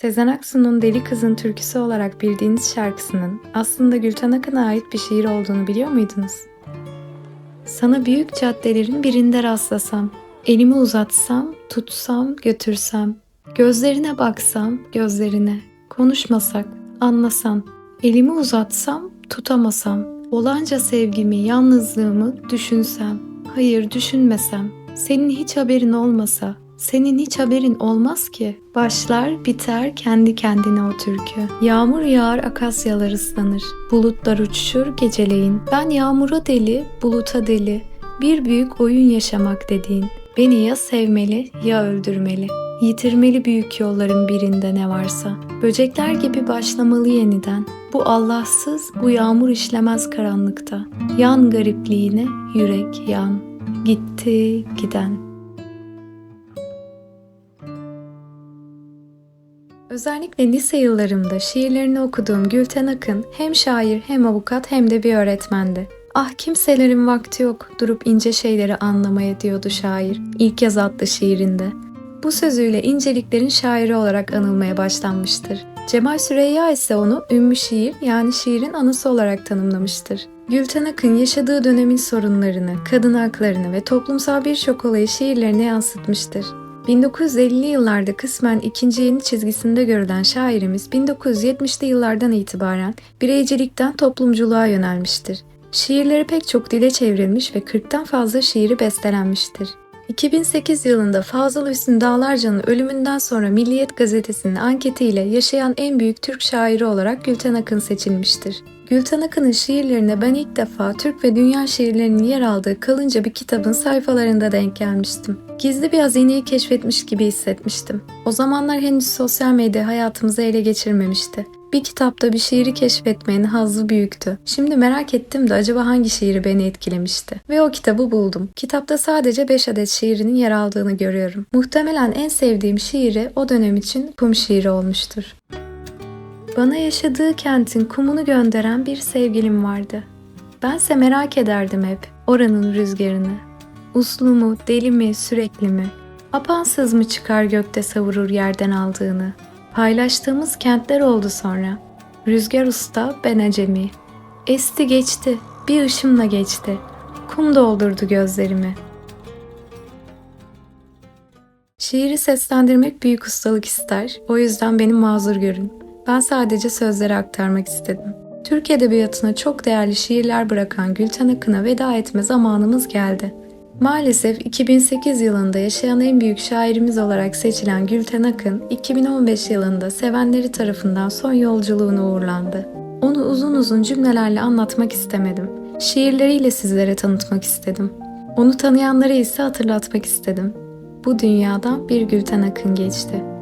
Sezen Aksu'nun Deli Kızın Türküsü olarak bildiğiniz şarkısının aslında Gülten Akın'a ait bir şiir olduğunu biliyor muydunuz? Sana büyük caddelerin birinde rastlasam, elimi uzatsam, tutsam, götürsem, gözlerine baksam, gözlerine, konuşmasak, anlasan, elimi uzatsam, tutamasam, olanca sevgimi, yalnızlığımı düşünsem, hayır düşünmesem, senin hiç haberin olmasa, senin hiç haberin olmaz ki. Başlar biter kendi kendine o türkü. Yağmur yağar akasyalar ıslanır. Bulutlar uçuşur geceleyin. Ben yağmura deli, buluta deli. Bir büyük oyun yaşamak dediğin. Beni ya sevmeli ya öldürmeli. Yitirmeli büyük yolların birinde ne varsa. Böcekler gibi başlamalı yeniden. Bu Allahsız, bu yağmur işlemez karanlıkta. Yan garipliğine yürek yan. Gitti giden. Özellikle lise yıllarımda şiirlerini okuduğum Gülten Akın hem şair hem avukat hem de bir öğretmendi. Ah kimselerin vakti yok durup ince şeyleri anlamaya diyordu şair ilk yaz adlı şiirinde. Bu sözüyle inceliklerin şairi olarak anılmaya başlanmıştır. Cemal Süreyya ise onu ümmü şiir yani şiirin anısı olarak tanımlamıştır. Gülten Akın yaşadığı dönemin sorunlarını, kadın haklarını ve toplumsal birçok olayı şiirlerine yansıtmıştır. 1950'li yıllarda kısmen ikinci yeni çizgisinde görülen şairimiz 1970'li yıllardan itibaren bireycilikten toplumculuğa yönelmiştir. Şiirleri pek çok dile çevrilmiş ve 40'tan fazla şiiri bestelenmiştir. 2008 yılında Fazıl Hüsnü Dağlarca'nın ölümünden sonra Milliyet gazetesinin anketiyle yaşayan en büyük Türk şairi olarak Gülten Akın seçilmiştir. Gülten Akın'ın şiirlerine ben ilk defa Türk ve dünya şiirlerinin yer aldığı kalınca bir kitabın sayfalarında denk gelmiştim. Gizli bir hazineyi keşfetmiş gibi hissetmiştim. O zamanlar henüz sosyal medya hayatımızı ele geçirmemişti. Bir kitapta bir şiiri keşfetmenin hazzı büyüktü. Şimdi merak ettim de acaba hangi şiiri beni etkilemişti? Ve o kitabı buldum. Kitapta sadece 5 adet şiirinin yer aldığını görüyorum. Muhtemelen en sevdiğim şiiri o dönem için kum şiiri olmuştur. Bana yaşadığı kentin kumunu gönderen bir sevgilim vardı. Bense merak ederdim hep oranın rüzgarını. Uslu mu, deli mi, sürekli mi? Apansız mı çıkar gökte savurur yerden aldığını? Paylaştığımız kentler oldu sonra. Rüzgar usta, ben acemi. Esti geçti, bir ışımla geçti. Kum doldurdu gözlerimi. Şiiri seslendirmek büyük ustalık ister. O yüzden beni mazur görün. Ben sadece sözleri aktarmak istedim. Türk Edebiyatı'na çok değerli şiirler bırakan Gülten Akın'a veda etme zamanımız geldi. Maalesef 2008 yılında yaşayan en büyük şairimiz olarak seçilen Gülten Akın, 2015 yılında sevenleri tarafından son yolculuğuna uğurlandı. Onu uzun uzun cümlelerle anlatmak istemedim. Şiirleriyle sizlere tanıtmak istedim. Onu tanıyanlara ise hatırlatmak istedim. Bu dünyadan bir Gülten Akın geçti.